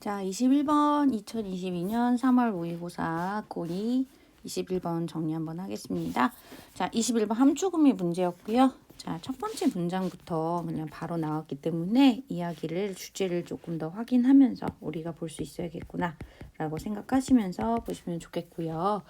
자, 21번 2022년 3월 모의고사 고2 21번 정리 한번 하겠습니다. 자, 21번 함축음의 문제였고요. 자, 첫 번째 문장부터 그냥 바로 나왔기 때문에 이야기를 주제를 조금 더 확인하면서 우리가 볼 수 있어야겠구나 라고 생각하시면서 보시면 좋겠고요.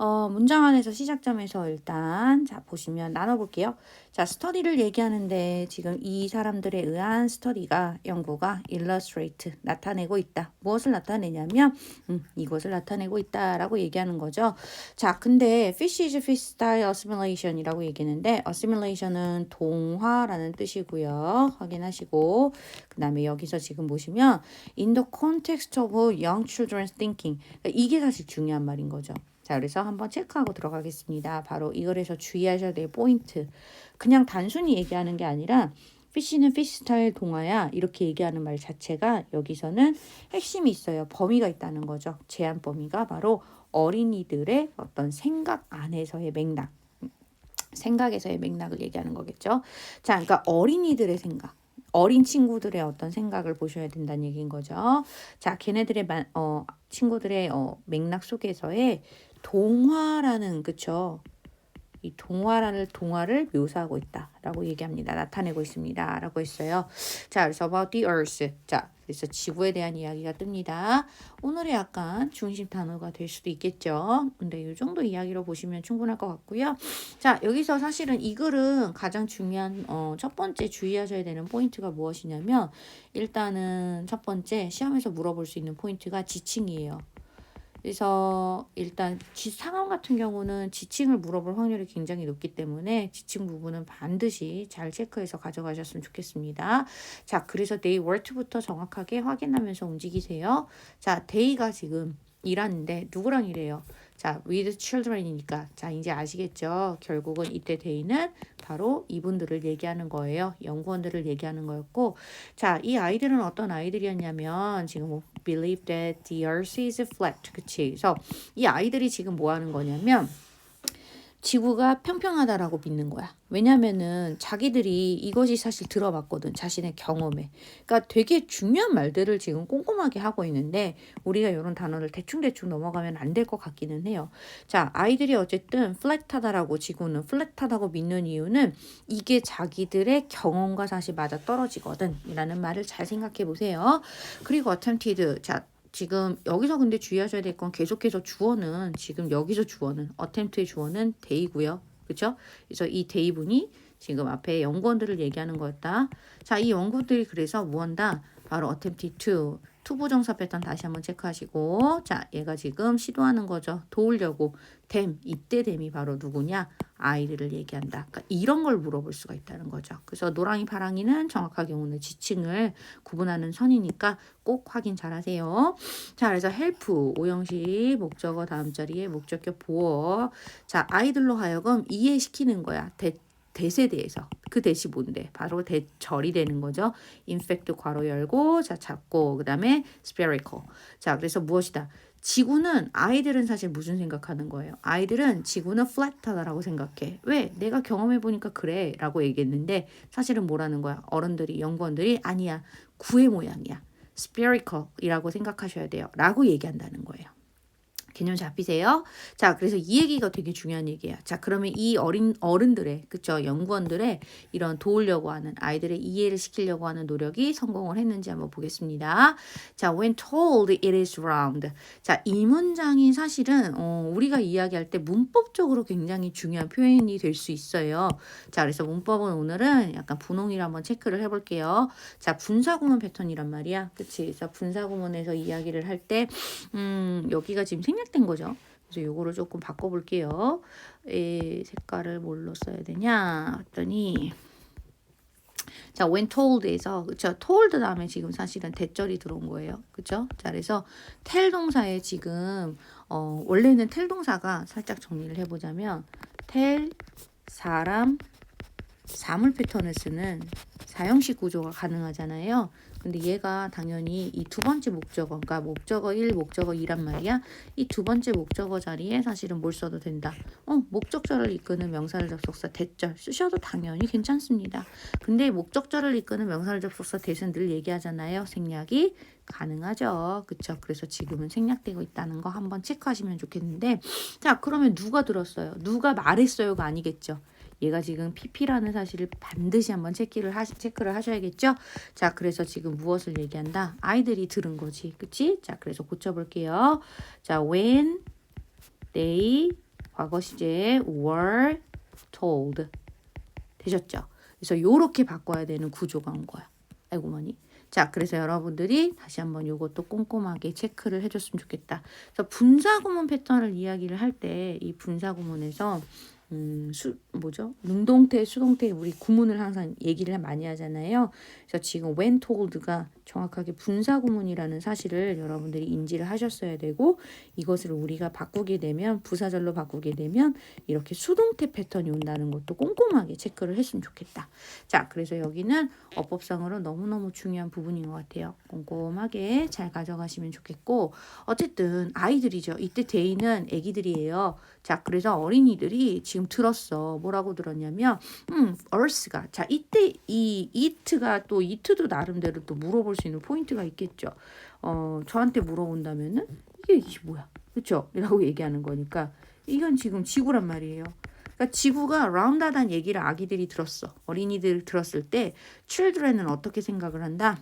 어, 문장 안에서 시작점에서 일단 자 보시면 나눠볼게요. 자 스터디를 얘기하는데 지금 이 사람들에 의한 스터디가 연구가 illustrate 나타내고 있다. 무엇을 나타내냐면 음, 이것을 나타내고 있다라고 얘기하는 거죠. 자 근데 fish is fish style assimilation이라고 얘기했는데 assimilation은 동화라는 뜻이고요. 확인하시고 그 다음에 여기서 지금 보시면 in the context of young children's thinking 그러니까 이게 사실 중요한 말인 거죠. 자, 그래서 한번 체크하고 들어가겠습니다. 바로 이거에서 주의하셔야 될 포인트. 그냥 단순히 얘기하는 게 아니라 피쉬는 피쉬 스타일 동화야 이렇게 얘기하는 말 자체가 여기서는 핵심이 있어요. 범위가 있다는 거죠. 제한 범위가 바로 어린이들의 어떤 생각 안에서의 맥락. 생각에서의 맥락을 얘기하는 거겠죠. 자, 그러니까 어린이들의 생각. 어린 친구들의 어떤 생각을 보셔야 된다는 얘기인 거죠. 자, 걔네들의 만, 어, 친구들의 어, 맥락 속에서의 동화라는 그쵸? 이 동화라는 동화를 묘사하고 있다라고 얘기합니다. 나타내고 있습니다라고 했어요. 자, 그래서 about the earth. 자, 그래서 지구에 대한 이야기가 뜹니다. 오늘의 약간 중심 단어가 될 수도 있겠죠. 근데 이 정도 이야기로 보시면 충분할 것 같고요. 자, 여기서 사실은 이 글은 가장 중요한 어, 첫 번째 주의하셔야 되는 포인트가 무엇이냐면 일단은 첫 번째 시험에서 물어볼 수 있는 포인트가 지칭이에요. 그래서 일단 지, 상황 같은 경우는 지칭을 물어볼 확률이 굉장히 높기 때문에 지칭 부분은 반드시 잘 체크해서 가져가셨으면 좋겠습니다. 자, 그래서 day work부터 정확하게 확인하면서 움직이세요. 자, day가 지금 일하는데 누구랑 일해요? 자, with children이니까 자, 이제 아시겠죠? 결국은 이때 데이는 바로 이분들을 얘기하는 거예요. 연구원들을 얘기하는 거였고 자, 이 아이들은 어떤 아이들이었냐면 지금 뭐 believe that the earth is flat. 그치? 그래서 이 아이들이 지금 뭐 하는 거냐면 지구가 평평하다라고 믿는 거야. 왜냐면은 자기들이 이것이 사실 들어봤거든. 자신의 경험에. 그러니까 되게 중요한 말들을 지금 꼼꼼하게 하고 있는데 우리가 이런 단어를 대충대충 넘어가면 안 될 것 같기는 해요. 자, 아이들이 어쨌든 플랫하다라고 지구는 플랫하다고 믿는 이유는 이게 자기들의 경험과 사실 맞아 떨어지거든. 이라는 말을 잘 생각해 보세요. 그리고 attempted. 자, 지금 여기서 근데 주의하셔야 될 건 계속해서 주어는 지금 여기서 주어는 attempt의 주어는 데이고요. 그렇죠? 그래서 이 데이분이 지금 앞에 연구원들을 얘기하는 거였다. 자, 이 연구들이 그래서 무언다? 바로 attempted to 투부정사 패턴 다시 한번 체크하시고. 자 얘가 지금 시도하는 거죠. 도우려고 댐 이때 댐이 바로 누구냐? 아이들을 얘기한다. 그러니까 이런 걸 물어볼 수가 있다는 거죠. 그래서 노랑이 파랑이는 정확하게 오늘 지칭을 구분하는 선이니까 꼭 확인 잘 하세요. 자 그래서 헬프 오형식 목적어 다음 자리에 목적격 보어. 자 아이들로 하여금 이해시키는 거야. 대, 대세대에서 그 대시 뭔데? 바로 대절이 되는 거죠. 인펙트 괄호 열고 자 잡고 그다음에 spherical. 자 그래서 무엇이다? 지구는 아이들은 사실 무슨 생각하는 거예요? 아이들은 지구는 플랫하다라고 생각해. 왜? 내가 경험해 보니까 그래라고 얘기했는데 사실은 뭐라는 거야? 어른들이 연구원들이 아니야 구의 모양이야. spherical이라고 생각하셔야 돼요.라고 얘기한다는 거예요. 개념 잡히세요? 자, 그래서 이 얘기가 되게 중요한 얘기예요. 자, 그러면 이 어린 어른들의 그쵸 연구원들의 이런 도우려고 하는 아이들의 이해를 시키려고 하는 노력이 성공을 했는지 한번 보겠습니다. 자, when told it is round. 자, 이 문장이 사실은 어, 우리가 이야기할 때 문법적으로 굉장히 중요한 표현이 될 수 있어요. 자, 그래서 문법은 오늘은 약간 분홍이를 한번 체크를 해볼게요. 자, 분사구문 패턴이란 말이야. 그치? 그래서 분사구문에서 이야기를 할 때, 음, 여기가 지금 생략 된 거죠. 그래서 요거를 조금 바꿔볼게요. 에, 색깔을 뭘로 써야 되냐 했더니 자, when told에서 그쵸? told 다음에 지금 사실은 대절이 들어온 거예요. 그쵸? 자, 그래서 tell 동사에 지금 어, 원래는 tell 동사가 살짝 정리를 해보자면 tell 사람 사물 패턴을 쓰는 사형식 구조가 가능하잖아요. 근데 얘가 당연히 이 두 번째 목적어, 그러니까 목적어 1, 목적어 2란 말이야. 이 두 번째 목적어 자리에 사실은 뭘 써도 된다. 어, 목적절을 이끄는 명사를 접속사 대절 쓰셔도 당연히 괜찮습니다. 근데 목적절을 이끄는 명사를 접속사 대신 늘 얘기하잖아요. 생략이 가능하죠. 그쵸? 그래서 지금은 생략되고 있다는 거 한번 체크하시면 좋겠는데 자 그러면 누가 들었어요? 누가 말했어요가 아니겠죠. 얘가 지금 PP라는 사실을 반드시 한번 체크를 하, 체크를 하셔야겠죠. 자, 그래서 지금 무엇을 얘기한다? 아이들이 들은 거지. 그치? 자, 그래서 고쳐볼게요. 자, when they 과거 시제 were told 되셨죠? 그래서 요렇게 바꿔야 되는 구조가 온 거야. 아이고 머니. 자, 그래서 여러분들이 다시 한번 요것도 꼼꼼하게 체크를 해줬으면 좋겠다. 그래서 분사구문 패턴을 이야기를 할 때 이 분사구문에서 음, 수, 뭐죠? 능동태, 수동태 우리 구문을 항상 얘기를 많이 하잖아요. 그래서 지금 when told가 정확하게 분사 구문이라는 사실을 여러분들이 인지를 하셨어야 되고 이것을 우리가 바꾸게 되면 부사절로 바꾸게 되면 이렇게 수동태 패턴이 온다는 것도 꼼꼼하게 체크를 했으면 좋겠다. 자, 그래서 여기는 어법상으로 너무너무 중요한 부분인 것 같아요. 꼼꼼하게 잘 가져가시면 좋겠고 어쨌든 아이들이죠. 이때 데이는 애기들이에요. 자, 그래서 어린이들이 지금 들었어. 뭐라고 들었냐면, 음, earth가. 자, 이때 이 it가 또 it도 나름대로 또 물어볼 수 있는 포인트가 있겠죠. 어, 저한테 물어본다면은 이게 이게 뭐야? 그쵸? 이라고 얘기하는 거니까 이건 지금 지구란 말이에요. 그러니까 지구가 라운드하다는 얘기를 아기들이 들었어. 어린이들 들었을 때 children은 어떻게 생각을 한다?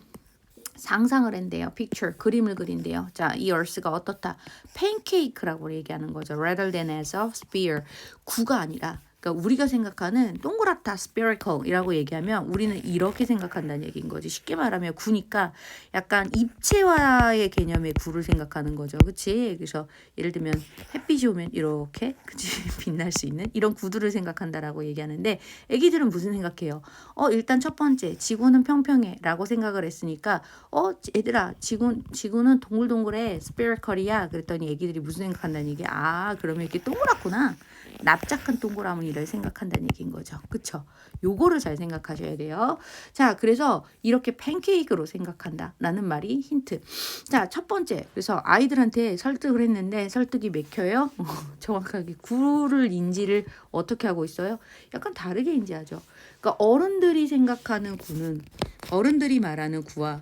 상상을 한대요. picture 그림을 그린대요. 자, 이 earth가 어떻다? 팬케이크라고 얘기하는 거죠. rather than as a sphere. 구가 아니라 그러니까 우리가 생각하는 동그랗다, spherical이라고 얘기하면 우리는 이렇게 생각한다는 얘기인 거지. 쉽게 말하면 구니까 약간 입체화의 개념의 구를 생각하는 거죠. 그치? 그래서 예를 들면 햇빛이 오면 이렇게 그치? 빛날 수 있는 이런 구두를 생각한다라고 얘기하는데 애기들은 무슨 생각해요? 어, 일단 첫 번째 지구는 평평해 라고 생각을 했으니까 어, 얘들아 지구, 지구는 동글동글해 spherical이야 그랬더니 애기들이 무슨 생각한다는 얘기 아, 그러면 이렇게 동그랗구나. 납작한 동그라미를 생각한다는 얘기인 거죠. 그쵸? 요거를 잘 생각하셔야 돼요. 자, 그래서 이렇게 팬케이크로 생각한다. 라는 말이 힌트. 자, 첫 번째. 그래서 아이들한테 설득을 했는데 설득이 맥혀요? 정확하게 구를 인지를 어떻게 하고 있어요? 약간 다르게 인지하죠. 그러니까 어른들이 생각하는 구는 어른들이 말하는 구와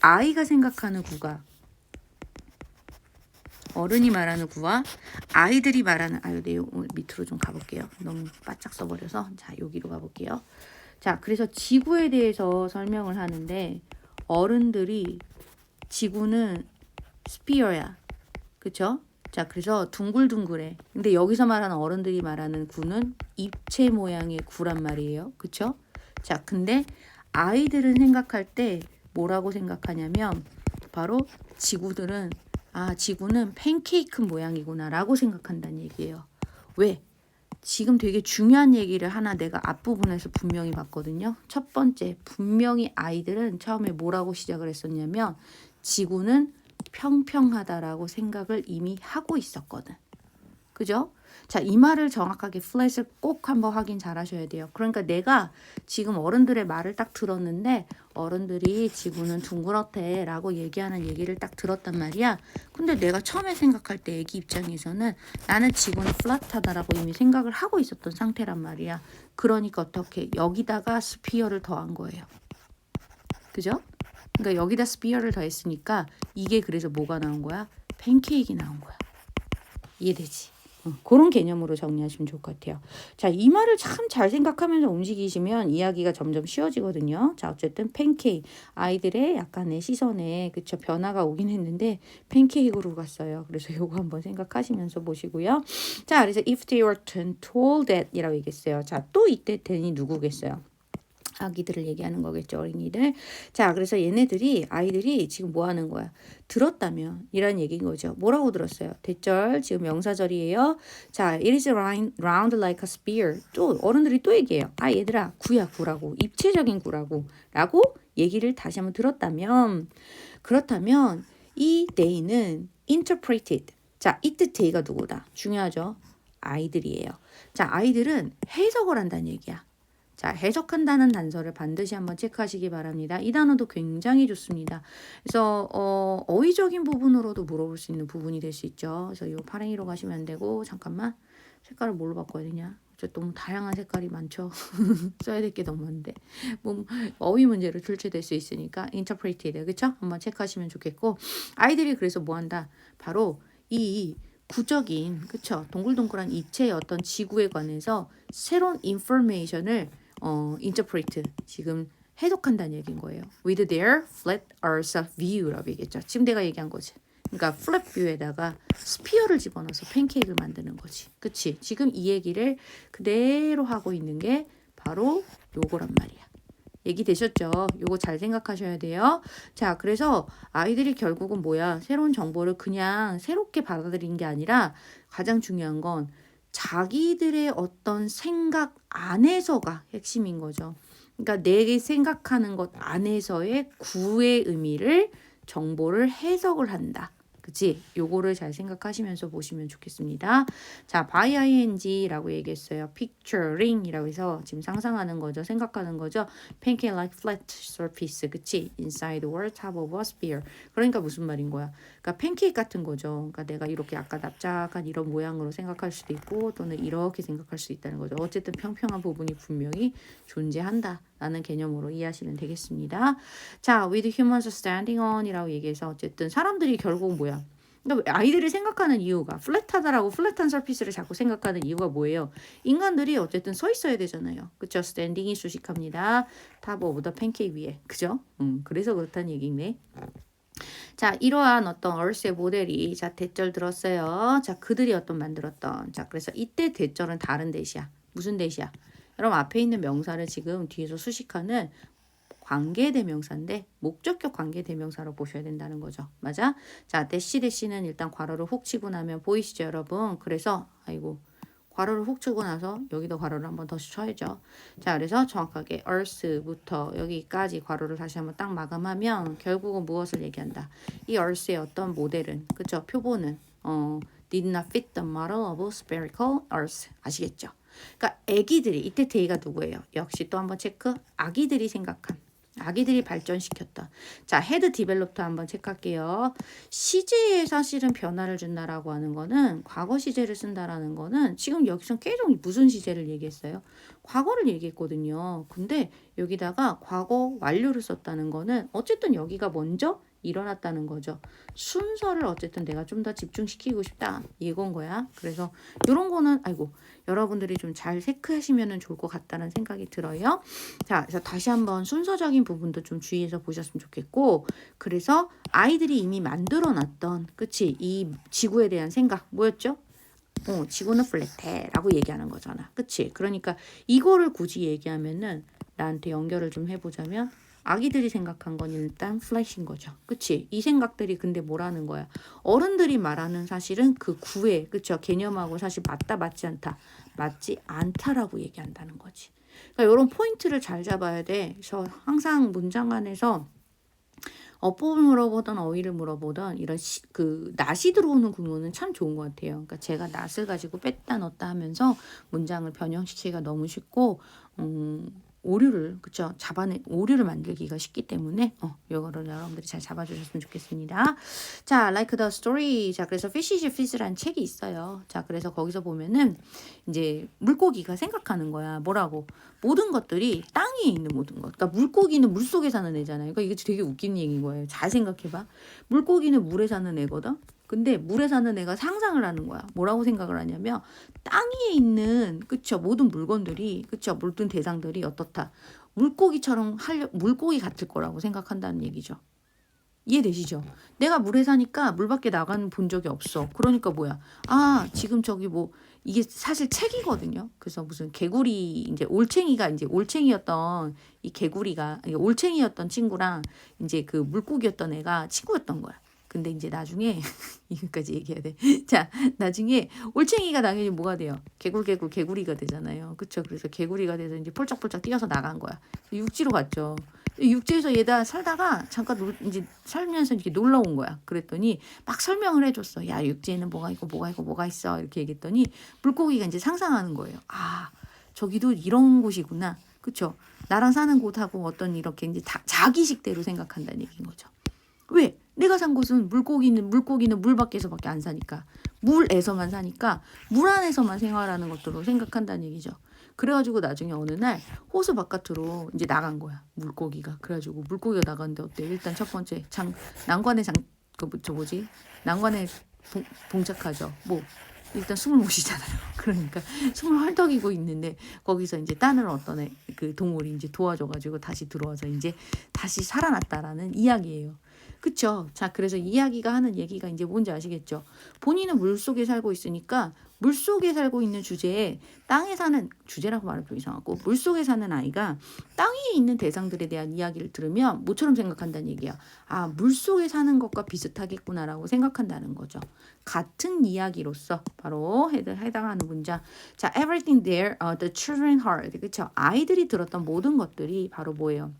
아이가 생각하는 구가 어른이 말하는 구와 아이들이 말하는 아유 내용 밑으로 좀 가볼게요. 너무 바짝 써버려서 자 여기로 가볼게요. 자 그래서 지구에 대해서 설명을 하는데 어른들이 지구는 스피어야, 그쵸? 자 그래서 둥글둥글해. 근데 여기서 말하는 어른들이 말하는 구는 입체 모양의 구란 말이에요, 그쵸? 자 근데 아이들은 생각할 때 뭐라고 생각하냐면 바로 지구들은 아, 지구는 팬케이크 모양이구나라고 생각한다는 얘기예요. 왜? 지금 되게 중요한 얘기를 하나 내가 앞부분에서 분명히 봤거든요. 첫 번째, 분명히 아이들은 처음에 뭐라고 시작을 했었냐면 지구는 평평하다라고 생각을 이미 하고 있었거든. 그죠? 자, 이 말을 정확하게 플랫을 꼭 한번 확인 잘 하셔야 돼요. 그러니까 내가 지금 어른들의 말을 딱 들었는데 어른들이 지구는 둥그렇대 라고 얘기하는 얘기를 딱 들었단 말이야. 근데 내가 처음에 생각할 때 애기 입장에서는 나는 지구는 플랫하다라고 이미 생각을 하고 있었던 상태란 말이야. 그러니까 어떻게 여기다가 스피어를 더한 거예요. 그죠? 그러니까 여기다 스피어를 더했으니까 이게 그래서 뭐가 나온 거야? 팬케이크 나온 거야. 이해되지? 어, 그런 개념으로 정리하시면 좋을 것 같아요. 자, 이 말을 참 잘 생각하면서 움직이시면 이야기가 점점 쉬워지거든요. 자, 어쨌든 팬케이크 아이들의 약간의 시선에 그쵸 변화가 오긴 했는데 팬케이크로 갔어요. 그래서 요거 한번 생각하시면서 보시고요. 자, 그래서 if they were told that이라고 얘기했어요. 자, 또 이때 then이 누구겠어요? 아기들을 얘기하는 거겠죠 어린이들. 자 그래서 얘네들이 아이들이 지금 뭐 하는 거야? 들었다면 이런 얘기인 거죠. 뭐라고 들었어요? 대절 지금 명사절이에요. 자 it is round, like a spear. 또 어른들이 또 얘기해요. 아 얘들아 구야 구라고. 입체적인 구라고. 라고 얘기를 다시 한번 들었다면 그렇다면 이 day는 interpreted. 자 이때 day가 누구다? 중요하죠. 아이들이에요. 자 아이들은 해석을 한다는 얘기야 자, 해석한다는 단서를 반드시 한번 체크하시기 바랍니다. 이 단어도 굉장히 좋습니다. 그래서 어, 어휘적인 부분으로도 물어볼 수 있는 부분이 될 수 있죠. 그래서 이 파랭이로 가시면 안 되고 잠깐만 색깔을 뭘로 바꿔야 되냐? 저 너무 다양한 색깔이 많죠. 써야 될 게 너무 많은데 뭐 어휘 문제로 출제될 수 있으니까 interpreted 그쵸? 한번 체크하시면 좋겠고 아이들이 그래서 뭐 한다? 바로 이 구적인 그쵸? 동글동글한 입체의 어떤 지구에 관해서 새로운 인포메이션을 어 interpret 지금 해석한다는 얘기인 거예요. With their flat earth view라고 얘기했죠. 지금 내가 얘기한 거지. 그러니까 플랫 뷰에다가 스피어를 집어넣어서 팬케이크를 만드는 거지. 그치? 지금 이 얘기를 그대로 하고 있는 게 바로 요거란 말이야. 얘기 되셨죠? 요거 잘 생각하셔야 돼요. 자, 그래서 아이들이 결국은 뭐야? 새로운 정보를 그냥 새롭게 받아들인 게 아니라 가장 중요한 건 자기들의 어떤 생각 안에서가 핵심인 거죠. 그러니까 내게 생각하는 것 안에서의 구의 의미를 정보를 해석을 한다. 그치? 요거를 잘 생각하시면서 보시면 좋겠습니다. 자, by ing라고 얘기했어요. picturing이라고 해서 지금 상상하는 거죠. 생각하는 거죠. pancake like flat surface. 그치? inside or top of a sphere. 그러니까 무슨 말인 거야? 그러니까 팬케이크 같은 거죠. 그러니까 내가 이렇게 약간 납작한 이런 모양으로 생각할 수도 있고 또는 이렇게 생각할 수 있다는 거죠. 어쨌든 평평한 부분이 분명히 존재한다. 라는 개념으로 이해하시면 되겠습니다. 자, with humans standing on이라고 얘기해서 어쨌든 사람들이 결국 뭐야? 그러니까 아이들이 생각하는 이유가 플랫하다라고 플랫한 서피스를 자꾸 생각하는 이유가 뭐예요? 인간들이 어쨌든 서 있어야 되잖아요. 그쵸? 스탠딩이 수식합니다. 더 팬케이크 위에. 그죠? 음, 그래서 그렇다는 얘기네. 자, 이러한 어떤 얼스의 모델이 자, 대절 들었어요. 자, 그들이 어떤 만들었던. 자, 그래서 이때 대절은 다른 대시야. 무슨 대시야? 여러분 앞에 있는 명사를 지금 뒤에서 수식하는 관계 대명사인데 목적격 관계 대명사로 보셔야 된다는 거죠. 맞아? 자, 대시 대시는 일단 괄호를 훅 치고 나면 보이시죠, 여러분? 그래서 아이고 괄호를 훅 치고 나서 여기도 괄호를 한번 더 쳐야죠. 자, 그래서 정확하게 earth부터 여기까지 괄호를 다시 한번 딱 마감하면 결국은 무엇을 얘기한다. 이 earth의 어떤 모델은 그쵸? 표본은 어 did not fit the model of spherical earth 아시겠죠? 그러니까 아기들이 이때 데이가 누구예요? 역시 또 한번 체크. 아기들이 생각한 아기들이 발전시켰던 자 헤드 디벨롭터 한번 체크할게요. 시제에 사실은 변화를 준다라고 하는 거는 과거 시제를 쓴다라는 거는 지금 여기서 계속 무슨 시제를 얘기했어요? 과거를 얘기했거든요. 근데 여기다가 과거 완료를 썼다는 거는 어쨌든 여기가 먼저 일어났다는 거죠. 순서를 어쨌든 내가 좀 더 집중시키고 싶다. 이건 거야. 그래서 이런 거는 아이고 여러분들이 좀 잘 체크하시면 좋을 것 같다는 생각이 들어요. 자, 그래서 다시 한번 순서적인 부분도 좀 주의해서 보셨으면 좋겠고, 그래서 아이들이 이미 만들어 놨던, 그치? 이 지구에 대한 생각 뭐였죠? 어, 지구는 플랫해 라고 얘기하는 거잖아. 그치? 그러니까 이거를 굳이 얘기하면은 나한테 연결을 좀 해보자면 아기들이 생각한 건 일단 플래시인 거죠. 그치? 이 생각들이 근데 뭐라는 거야? 어른들이 말하는 사실은 그 구애, 그쵸? 개념하고 사실 맞다, 맞지 않다. 맞지 않다라고 얘기한다는 거지. 그러니까 이런 포인트를 잘 잡아야 돼. 그래서 항상 문장 안에서 어법을 물어보던 어휘를 물어보던 이런 시, 그 낫이 들어오는 구문은 참 좋은 것 같아요. 그러니까 제가 낫을 가지고 뺐다 넣었다 하면서 문장을 변형시키기가 너무 쉽고 음, 오류를 그쵸 잡아내 오류를 만들기가 쉽기 때문에 어 이거를 여러분들이 잘 잡아주셨으면 좋겠습니다. 자, like the story. 자, 그래서 Fish is Fish라는 책이 있어요. 자, 그래서 거기서 보면은 이제 물고기가 생각하는 거야. 뭐라고? 모든 것들이 땅 위에 있는 모든 것. 그러니까 물고기는 물 속에 사는 애잖아요. 그러니까 이게 되게 웃긴 얘기인 거예요. 잘 생각해봐. 물고기는 물에 사는 애거든. 근데 물에 사는 애가 상상을 하는 거야. 뭐라고 생각을 하냐면 땅 위에 있는 그쵸 모든 물건들이 그쵸 모든 대상들이 어떻다 물고기처럼 하려 물고기 같을 거라고 생각한다는 얘기죠. 이해되시죠? 내가 물에 사니까 물 밖에 나가는 본 적이 없어. 그러니까 뭐야? 아 지금 저기 뭐 이게 사실 책이거든요. 그래서 무슨 개구리 이제 올챙이가 이제 올챙이였던 이 개구리가 올챙이였던 친구랑 이제 그 물고기였던 애가 친구였던 거야. 근데 이제 나중에 이거까지 얘기해야 돼. 자, 나중에 올챙이가 당연히 뭐가 돼요? 개굴 개굴 개구리가 되잖아요. 그쵸? 그래서 개구리가 돼서 이제 폴짝폴짝 뛰어서 나간 거야. 육지로 갔죠. 육지에서 얘다 살다가 잠깐 놀, 이제 살면서 이렇게 놀러 온 거야. 그랬더니 막 설명을 해줬어. 야, 육지에는 뭐가 있고 뭐가 있고 뭐가 있어. 이렇게 얘기했더니 물고기가 이제 상상하는 거예요. 아, 저기도 이런 곳이구나. 그쵸? 나랑 사는 곳하고 어떤 이렇게 이제 다, 자기식대로 생각한다는 얘기인 거죠. 왜? 내가 산 곳은 물고기는 물고기는 물 밖에서밖에 안 사니까 물에서만 사니까 물 안에서만 생활하는 것들로 생각한다는 얘기죠. 그래가지고 나중에 어느 날 호수 바깥으로 이제 나간 거야 물고기가. 그래가지고 물고기가 나갔는데 어때? 일단 첫 번째 장 난관에 장그저 뭐지? 난관에 봉, 봉착하죠. 뭐 일단 숨을 못 쉬잖아요. 그러니까 숨을 헐떡이고 있는데 거기서 이제 다른 어떤 애, 그 동물이 이제 도와줘가지고 다시 들어와서 이제 다시 살아났다라는 이야기예요. 그쵸? 자, 그래서 이야기가 하는 얘기가 이제 뭔지 아시겠죠? 본인은 물 속에 살고 있으니까 물 속에 살고 있는 주제에 땅에 사는 주제라고 말하면 좀 이상하고 물 속에 사는 아이가 땅 위에 있는 대상들에 대한 이야기를 들으면 뭐처럼 생각한다는 얘기야. 아, 물 속에 사는 것과 비슷하겠구나라고 생각한다는 거죠. 같은 이야기로서 바로 해- 해당하는 문장. 자, everything there, uh, the children heard. 그쵸? 아이들이 들었던 모든 것들이 바로 뭐예요?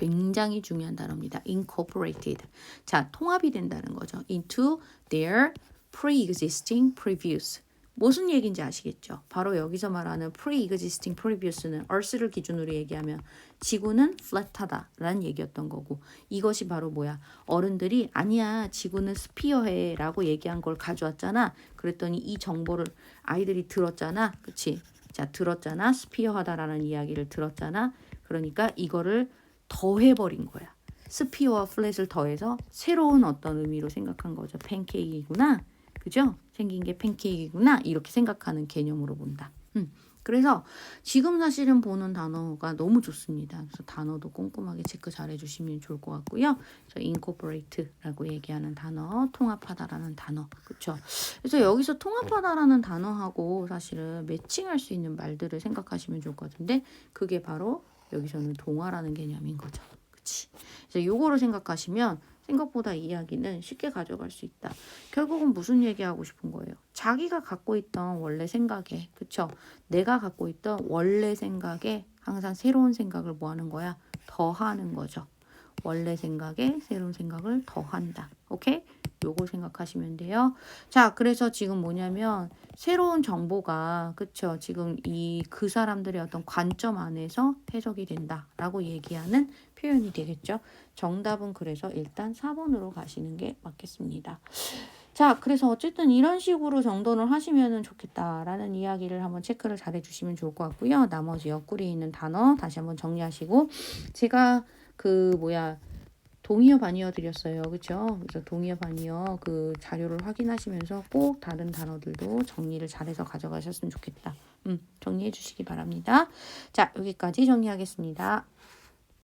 굉장히 중요한 단어입니다. incorporated. 자, 통합이 된다는 거죠. into their pre-existing previous. 무슨 얘기인지 아시겠죠? 바로 여기서 말하는 pre-existing previous는 Earth를 기준으로 얘기하면 지구는 flat하다라는 얘기였던 거고 이것이 바로 뭐야? 어른들이 아니야 지구는 스피어해라고 얘기한 걸 가져왔잖아. 그랬더니 이 정보를 아이들이 들었잖아. 그치? 자 들었잖아. 스피어하다라는 이야기를 들었잖아. 그러니까 이거를 더해버린 거야. 스피어와 플랫을 더해서 새로운 어떤 의미로 생각한 거죠. 팬케이크구나. 그죠? 생긴 게 팬케이크구나. 이렇게 생각하는 개념으로 본다. 음. 그래서 지금 사실은 보는 단어가 너무 좋습니다. 그래서 단어도 꼼꼼하게 체크 잘 해주시면 좋을 것 같고요. 그래서 incorporate라고 얘기하는 단어, 통합하다라는 단어, 그렇죠? 그래서 여기서 통합하다라는 단어하고 사실은 매칭할 수 있는 말들을 생각하시면 좋을 것 같은데 그게 바로 여기서는 동화라는 개념인 거죠. 그치? 그래서 요거를 생각하시면 생각보다 이야기는 쉽게 가져갈 수 있다. 결국은 무슨 얘기하고 싶은 거예요? 자기가 갖고 있던 원래 생각에, 그쵸? 내가 갖고 있던 원래 생각에 항상 새로운 생각을 뭐 하는 거야? 더 하는 거죠. 원래 생각에 새로운 생각을 더 한다. 오케이? 요거 생각하시면 돼요. 자, 그래서 지금 뭐냐면 새로운 정보가 그쵸? 지금 이 그 사람들의 어떤 관점 안에서 해석이 된다라고 얘기하는 표현이 되겠죠. 정답은 그래서 일단 4번으로 가시는 게 맞겠습니다. 자, 그래서 어쨌든 이런 식으로 정돈을 하시면 좋겠다라는 이야기를 한번 체크를 잘 해주시면 좋을 것 같고요. 나머지 옆구리에 있는 단어 다시 한번 정리하시고 제가 그 뭐야 동의어 반의어 드렸어요. 그렇죠? 그래서 동의어 반의어 그 자료를 확인하시면서 꼭 다른 단어들도 정리를 잘해서 가져가셨으면 좋겠다. 음, 정리해 주시기 바랍니다. 자, 여기까지 정리하겠습니다.